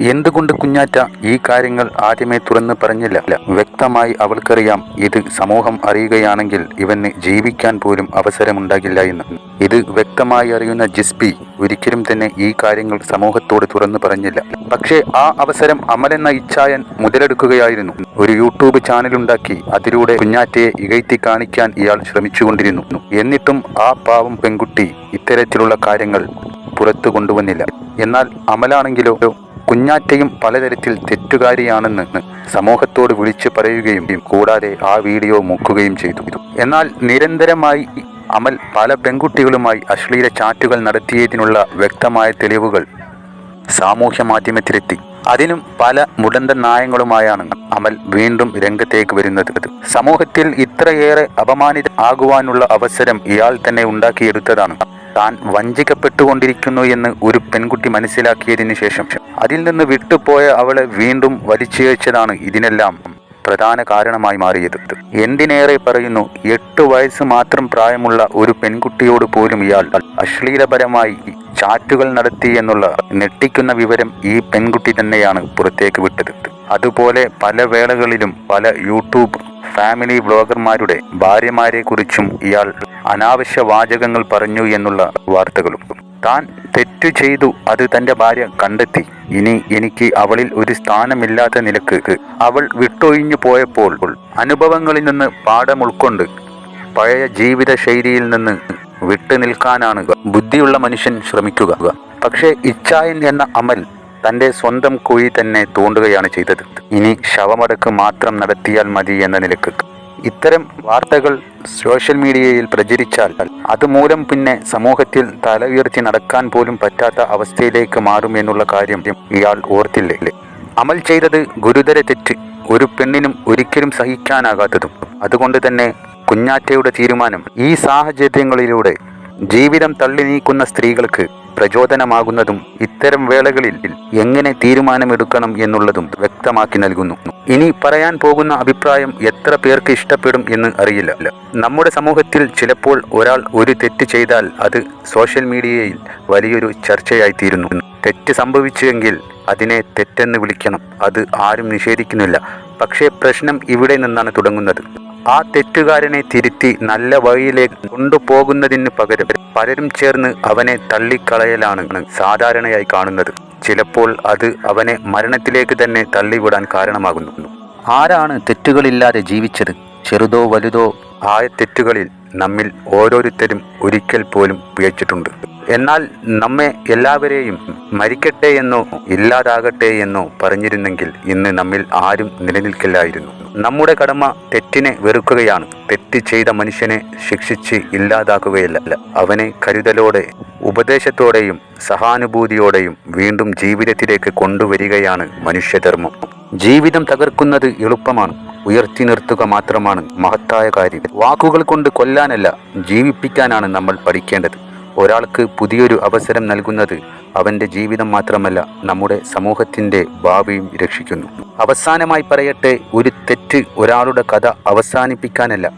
എന്തുകൊണ്ട് കുഞ്ഞാറ്റ ഈ കാര്യങ്ങൾ ആദ്യമേ തുറന്നു പറഞ്ഞില്ല? വ്യക്തമായി അവൾക്കറിയാം ഇത് സമൂഹം അറിയുകയാണെങ്കിൽ ഇവന് ജീവിക്കാൻ പോലും അവസരമുണ്ടാകില്ല എന്ന്. ഇത് വ്യക്തമായി അറിയുന്ന ജിസ്പി ഒരിക്കലും തന്നെ ഈ കാര്യങ്ങൾ സമൂഹത്തോട് തുറന്നു പറഞ്ഞില്ല. പക്ഷേ ആ അവസരം അമലെന്ന ഇച്ഛായൻ മുതലെടുക്കുകയായിരുന്നു. ഒരു യൂട്യൂബ് ചാനലുണ്ടാക്കി അതിലൂടെ കുഞ്ഞാറ്റയെ ഇകഴ്ത്തി കാണിക്കാൻ ഇയാൾ ശ്രമിച്ചുകൊണ്ടിരുന്നു. എന്നിട്ടും ആ പാവം പെൺകുട്ടി ഇത്തരത്തിലുള്ള കാര്യങ്ങൾ പുറത്തു കൊണ്ടുവന്നില്ല. എന്നാൽ അമലാണെങ്കിലോ കുഞ്ഞാറ്റയും പലതരത്തിൽ തെറ്റുകാരിയാണെന്ന് സമൂഹത്തോട് വിളിച്ചു പറയുകയും കൂടാതെ ആ വീഡിയോ മുക്കുകയും ചെയ്തു. എന്നാൽ നിരന്തരമായി അമൽ പല പെൺകുട്ടികളുമായി അശ്ലീല ചാറ്റുകൾ നടത്തിയതിനുള്ള വ്യക്തമായ തെളിവുകൾ സാമൂഹ്യ മാധ്യമത്തിലെത്തി. അതിനും പല മുടന്ത നായങ്ങളുമായാണ് അമൽ വീണ്ടും രംഗത്തേക്ക് വരുന്നത്. സമൂഹത്തിൽ ഇത്രയേറെ അപമാനിത ആകുവാനുള്ള അവസരം ഇയാൾ തന്നെ ഉണ്ടാക്കിയെടുത്തതാണ്. താൻ വഞ്ചിക്കപ്പെട്ടുകൊണ്ടിരിക്കുന്നു എന്ന് ഒരു പെൺകുട്ടി മനസ്സിലാക്കിയതിനു ശേഷം അതിൽ നിന്ന് വിട്ടുപോയ അവളെ വീണ്ടും വലിച്ചിഴച്ചതാണ് ഇതിനെല്ലാം പ്രധാന കാരണമായി മാറിയത്. എന്തിനേറെ പറയുന്നു എട്ട് വയസ്സ് മാത്രം പ്രായമുള്ള ഒരു പെൺകുട്ടിയോട് പോലും ഇയാൾ അശ്ലീലപരമായി ചാറ്റുകൾ നടത്തി എന്നുള്ള ഞെട്ടിക്കുന്ന വിവരം ഈ പെൺകുട്ടി തന്നെയാണ് പുറത്തേക്ക് വിട്ടത്. അതുപോലെ പല വേളകളിലും പല യൂട്യൂബ് ഫാമിലി വ്ളോഗർമാരുടെ ഭാര്യമാരെ കുറിച്ചും ഇയാൾ അനാവശ്യ വാചകങ്ങൾ പറഞ്ഞു എന്നുള്ള വാർത്തകളും. താൻ തെറ്റു ചെയ്തു അത് തന്റെ ഭാര്യ കണ്ടെത്തി. ഇനി എനിക്ക് അവളിൽ ഒരു സ്ഥാനമില്ലാത്ത നിലയ്ക്ക്. അവൾ വിട്ടൊഴിഞ്ഞു പോയപ്പോൾ അനുഭവങ്ങളിൽ നിന്ന് പാഠം ഉൾക്കൊണ്ട് പഴയ ജീവിത ശൈലിയിൽ നിന്ന് വിട്ടു നിൽക്കാനാണ് ബുദ്ധിയുള്ള മനുഷ്യൻ ശ്രമിക്കുക. പക്ഷേ ഇച്ഛായൻ എന്ന അമൽ തന്റെ സ്വന്തം കുഴി തന്നെ തോണ്ടുകയാണ് ചെയ്തത്. ഇനി ശവമടക്ക് മാത്രം നടത്തിയാൽ മതി എന്ന നിലയ്ക്ക്. ഇത്തരം വാർത്തകൾ സോഷ്യൽ മീഡിയയിൽ പ്രചരിച്ചാൽ അതുമൂലം പിന്നെ സമൂഹത്തിൽ തല ഉയർത്തി നടക്കാൻ പോലും പറ്റാത്ത അവസ്ഥയിലേക്ക് മാറും എന്നുള്ള കാര്യം ഇയാൾ ഓർത്തില്ലേ? അമൽ ചെയ്തത് ഗുരുതര തെറ്റ്. ഒരു പെണ്ണിനും ഒരിക്കലും സഹിക്കാനാകാത്തതും. അതുകൊണ്ട് തന്നെ കുഞ്ഞാറ്റയുടെ തീരുമാനം ഈ സാഹചര്യങ്ങളിലൂടെ ജീവിതം തള്ളി നീക്കുന്ന സ്ത്രീകൾക്ക് പ്രചോദനമാകുന്നതും ഇത്തരം വേളകളിൽ എങ്ങനെ തീരുമാനമെടുക്കണം എന്നുള്ളതും വ്യക്തമാക്കി നൽകുന്നു. ഇനി പറയാൻ പോകുന്ന അഭിപ്രായം എത്ര പേർക്ക് ഇഷ്ടപ്പെടും എന്ന് അറിയില്ല. നമ്മുടെ സമൂഹത്തിൽ ചിലപ്പോൾ ഒരാൾ ഒരു തെറ്റ് ചെയ്താൽ അത് സോഷ്യൽ മീഡിയയിൽ വലിയൊരു ചർച്ചയായി തീരുന്നു തെറ്റ് സംഭവിച്ചുവെങ്കിൽ അതിനെ തെറ്റെന്ന് വിളിക്കണം. അത് ആരും നിഷേധിക്കുന്നില്ല. പക്ഷേ പ്രശ്നം ഇവിടെ നിന്നാണ് തുടങ്ങുന്നത്. ആ തെറ്റുകാരനെ തിരുത്തി നല്ല വഴിയിലേക്ക് കൊണ്ടുപോകുന്നതിന് പകരം പലരും ചേർന്ന് അവനെ തള്ളിക്കളയലാണ് സാധാരണയായി കാണുന്നത്. ചിലപ്പോൾ അത് അവനെ മരണത്തിലേക്ക് തന്നെ തള്ളിവിടാൻ കാരണമാകുന്നു. ആരാണ് തെറ്റുകളില്ലാതെ ജീവിച്ചത്? ചെറുതോ വലുതോ ആയ തെറ്റുകളിൽ നമ്മിൽ ഓരോരുത്തരും ഒരിക്കൽ പോലും പിഴച്ചിട്ടുണ്ട് എന്നാൽ നമ്മെ എല്ലാവരെയും മരിക്കട്ടെ എന്നോ ഇല്ലാതാകട്ടെ എന്നോ പറഞ്ഞിരുന്നെങ്കിൽ ഇന്ന് നമ്മിൽ ആരും നിലനിൽക്കില്ലായിരുന്നു. നമ്മുടെ കടമ തെറ്റിനെ വെറുക്കുകയാണ്. തെറ്റ് ചെയ്ത മനുഷ്യനെ ശിക്ഷിച്ച് ഇല്ലാതാക്കുകയല്ല. അവനെ കരുതലോടെ ഉപദേശത്തോടെയും സഹാനുഭൂതിയോടെയും വീണ്ടും ജീവിതത്തിലേക്ക് കൊണ്ടുവരികയാണ് മനുഷ്യധർമ്മം. ജീവിതം തകർക്കുന്നത് എളുപ്പമാണ്. ഉയർത്തി നിർത്തുക മാത്രമാണ് മഹത്തായ കാര്യം. വാക്കുകൾ കൊണ്ട് കൊല്ലാനല്ല ജീവിപ്പിക്കാനാണ് നമ്മൾ പഠിക്കേണ്ടത്. ഒരാൾക്ക് പുതിയൊരു അവസരം നൽകുന്നത് അവന്റെ ജീവിതം മാത്രമല്ല നമ്മുടെ സമൂഹത്തിന്റെ ഭാവിയും രക്ഷിക്കുന്നു. അവസാനമായി പറയട്ടെ ഒരു തെറ്റ് ഒരാളുടെ കഥ അവസാനിപ്പിക്കാനല്ല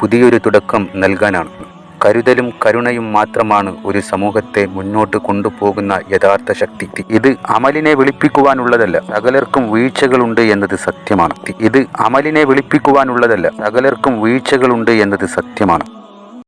പുതിയൊരു തുടക്കം നൽകാനാണ്. കരുതലും കരുണയും മാത്രമാണ് ഒരു സമൂഹത്തെ മുന്നോട്ട് കൊണ്ടുപോകുന്ന യഥാർത്ഥ ശക്തി. ഇത് അമലിനെ വിളിപ്പിക്കുവാനുള്ളതല്ല സകലർക്കും വീഴ്ചകളുണ്ട് എന്നത് സത്യമാണ്. ഇത് അമലിനെ വിളിപ്പിക്കുവാനുള്ളതല്ല സകലർക്കും വീഴ്ചകളുണ്ട് എന്നത് സത്യമാണ്.